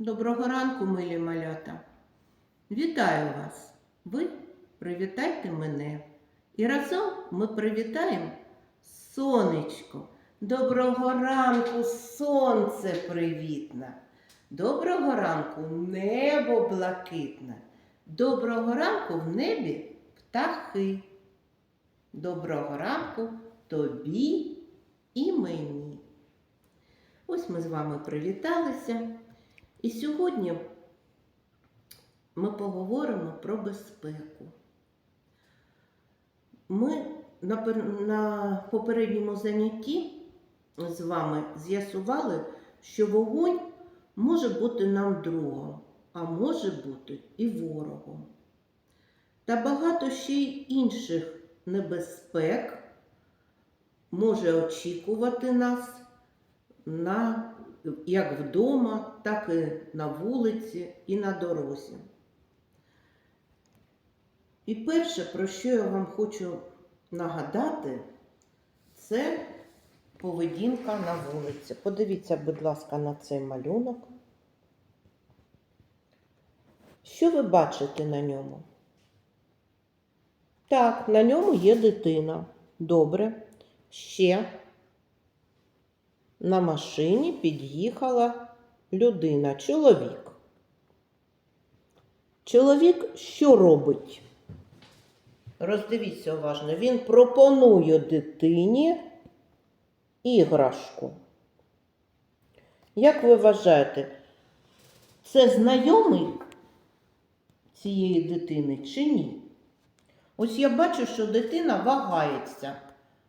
Доброго ранку, милі малята. Вітаю вас! Ви привітайте мене. І разом ми привітаємо сонечко. Доброго ранку, сонце привітне. Доброго ранку, небо блакитне. Доброго ранку в небі птахи. Доброго ранку тобі і мені. Ось ми з вами привіталися. І сьогодні ми поговоримо про безпеку. Ми на, попередньому занятті з вами з'ясували, що вогонь може бути нам другом, а може бути і ворогом. Та багато ще й інших небезпек може очікувати нас на, як вдома, так і на вулиці, і на дорозі. І перше, про що я вам хочу нагадати, це поведінка на вулиці. Подивіться, будь ласка, на цей малюнок. Що ви бачите на ньому? Так, на ньому є дитина. Добре. Ще на машині під'їхала людина, чоловік. Чоловік що робить? Роздивіться уважно, він пропонує дитині іграшку. Як ви вважаєте, це знайомий цієї дитини чи ні? Ось я бачу, що дитина вагається.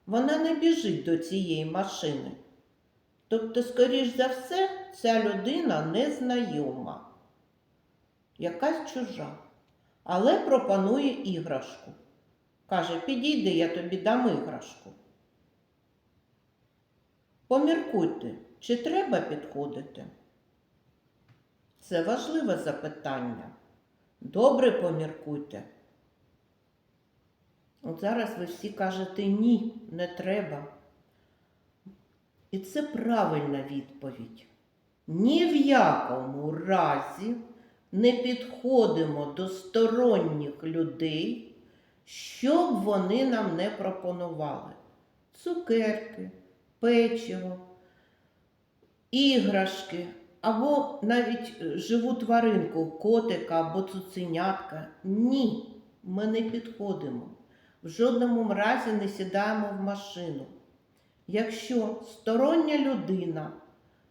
Вона не біжить до цієї машини. Тобто, скоріш за все, ця людина незнайома, якась чужа, але пропонує іграшку. Каже, підійди, я тобі дам іграшку. Поміркуйте, чи треба підходити? Це важливе запитання. Добре поміркуйте. От зараз ви всі кажете ні, не треба. І це правильна відповідь. Ні в якому разі не підходимо до сторонніх людей, щоб вони нам не пропонували. Цукерки, печиво, іграшки, або навіть е, живу тваринку, котика або цуценятка. Ні, ми не підходимо. В жодному разі не сідаємо в машину. Якщо стороння людина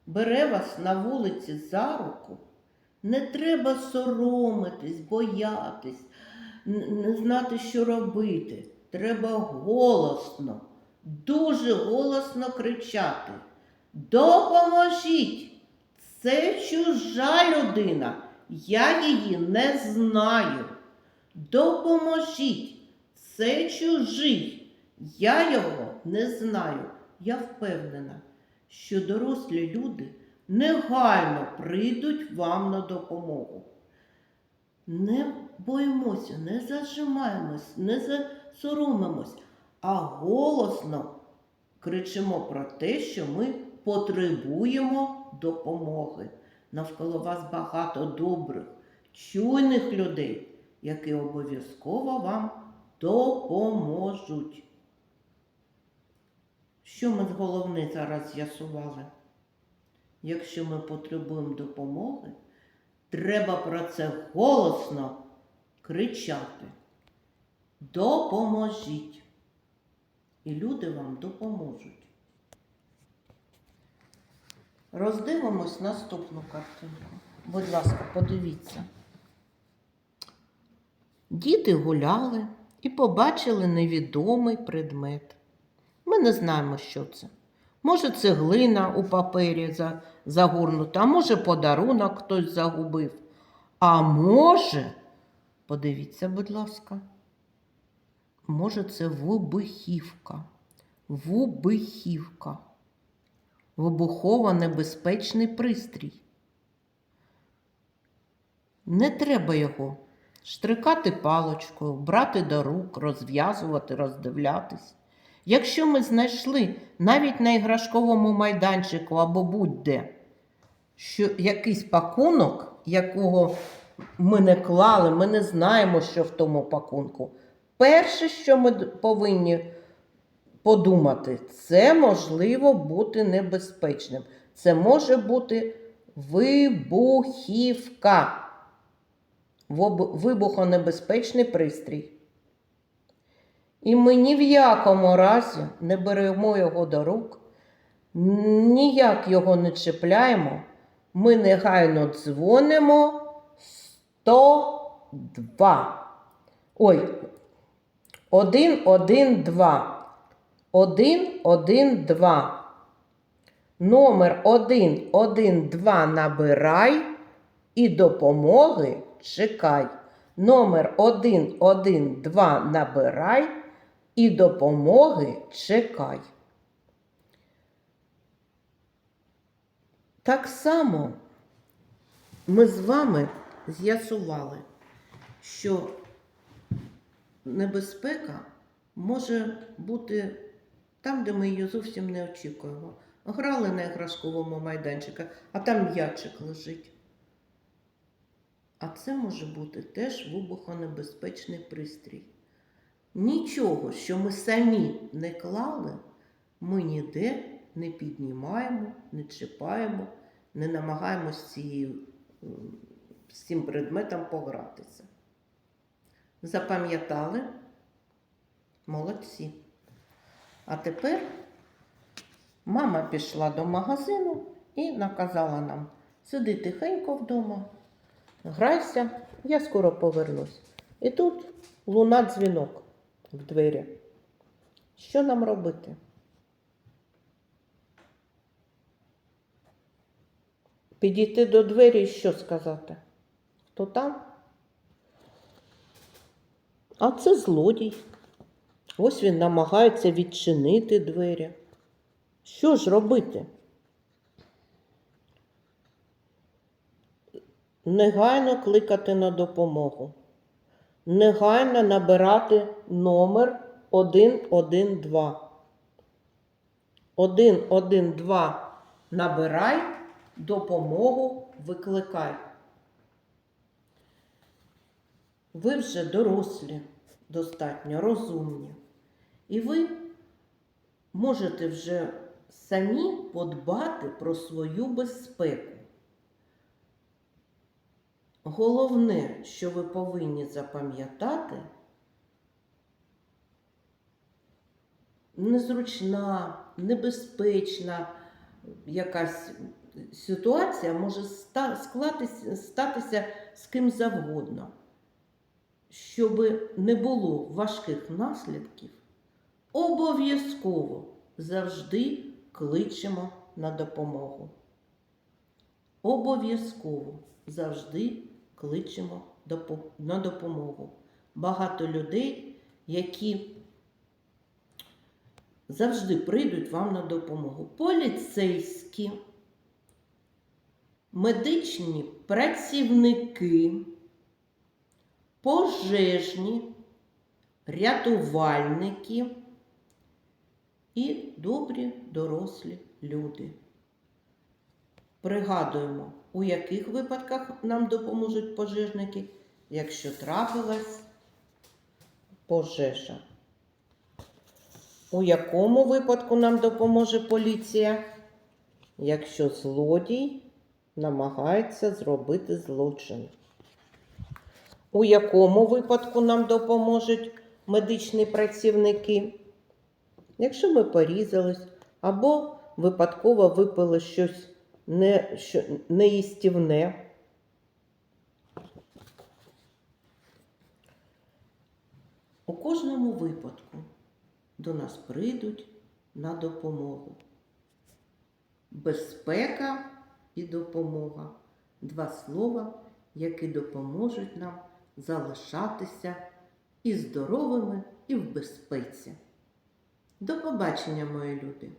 бере вас на вулиці за руку, не треба соромитись, боятись, не знати, що робити. Треба голосно, дуже голосно кричати. Допоможіть! Це чужа людина. Я її не знаю. Допоможіть! Це чужий. Я його не знаю. Я впевнена, що дорослі люди негайно прийдуть вам на допомогу. Не боїмося, не зажимаємось, не засоромимось, а голосно кричимо про те, що ми потребуємо допомоги. Навколо вас багато добрих, чуйних людей, які обов'язково вам допоможуть. Що ми головне зараз з'ясували? Якщо ми потребуємо допомоги, треба про це голосно кричати. Допоможіть. І люди вам допоможуть. Роздивимось наступну картинку. Будь ласка, подивіться. Діти гуляли і побачили невідомий предмет. Ми не знаємо, що це. Може, це глина у папері загорнута, а може, подарунок хтось загубив. А може, подивіться, будь ласка, може, це вибухівка. Вибухівка. Вибухово-небезпечний пристрій. Не треба його штрикати паличкою, брати до рук, розв'язувати, роздивлятись. Якщо ми знайшли навіть на іграшковому майданчику або будь-де що якийсь пакунок, якого ми не клали, ми не знаємо, що в тому пакунку. Перше, що ми повинні подумати, це можливо бути небезпечним. Це може бути вибухівка. Вибухонебезпечний пристрій. І ми ні в якому разі не беремо його до рук, ніяк його не чіпляємо. Ми негайно дзвонимо 102. Ой, 112. 112. Номер 112 набирай і допомоги чекай. Номер 112 набирай і допомоги чекай. Так само ми з вами з'ясували, що небезпека може бути там, де ми її зовсім не очікуємо. Грали на іграшковому майданчику, а там м'ячик лежить. А це може бути теж вибухонебезпечний пристрій. Нічого, що ми самі не клали, ми ніде не піднімаємо, не чіпаємо, не намагаємось цією, з цим предметом погратися. Запам'ятали? Молодці. А тепер мама пішла до магазину і наказала нам сиди тихенько вдома, грайся, я скоро повернусь. І тут луна дзвінок в двері. Що нам робити? Підійти до двері і що сказати? Хто там? А це злодій. Ось він намагається відчинити двері. Що ж робити? Негайно кликати на допомогу. Негайно набирати номер 112. 112 набирай, допомогу викликай. Ви вже дорослі, достатньо розумні. І ви можете вже самі подбати про свою безпеку. Головне, що ви повинні запам'ятати, незручна, небезпечна якась ситуація може ста- статися з ким завгодно. Щоб не було важких наслідків, обов'язково завжди кличемо на допомогу. Обов'язково завжди кличемо на допомогу. Багато людей, які завжди прийдуть вам на допомогу. Поліцейські, медичні працівники, пожежні, рятувальники і добрі дорослі люди. Пригадуємо, у яких випадках нам допоможуть пожежники, якщо трапилась пожежа. У якому випадку нам допоможе поліція? Якщо злодій намагається зробити злочин. У якому випадку нам допоможуть медичні працівники? Якщо ми порізались або випадково випили щось не, що, неїстівне. У кожному випадку до нас прийдуть на допомогу. Безпека і допомога два слова, які допоможуть нам залишатися і здоровими, і в безпеці. До побачення, мої люди!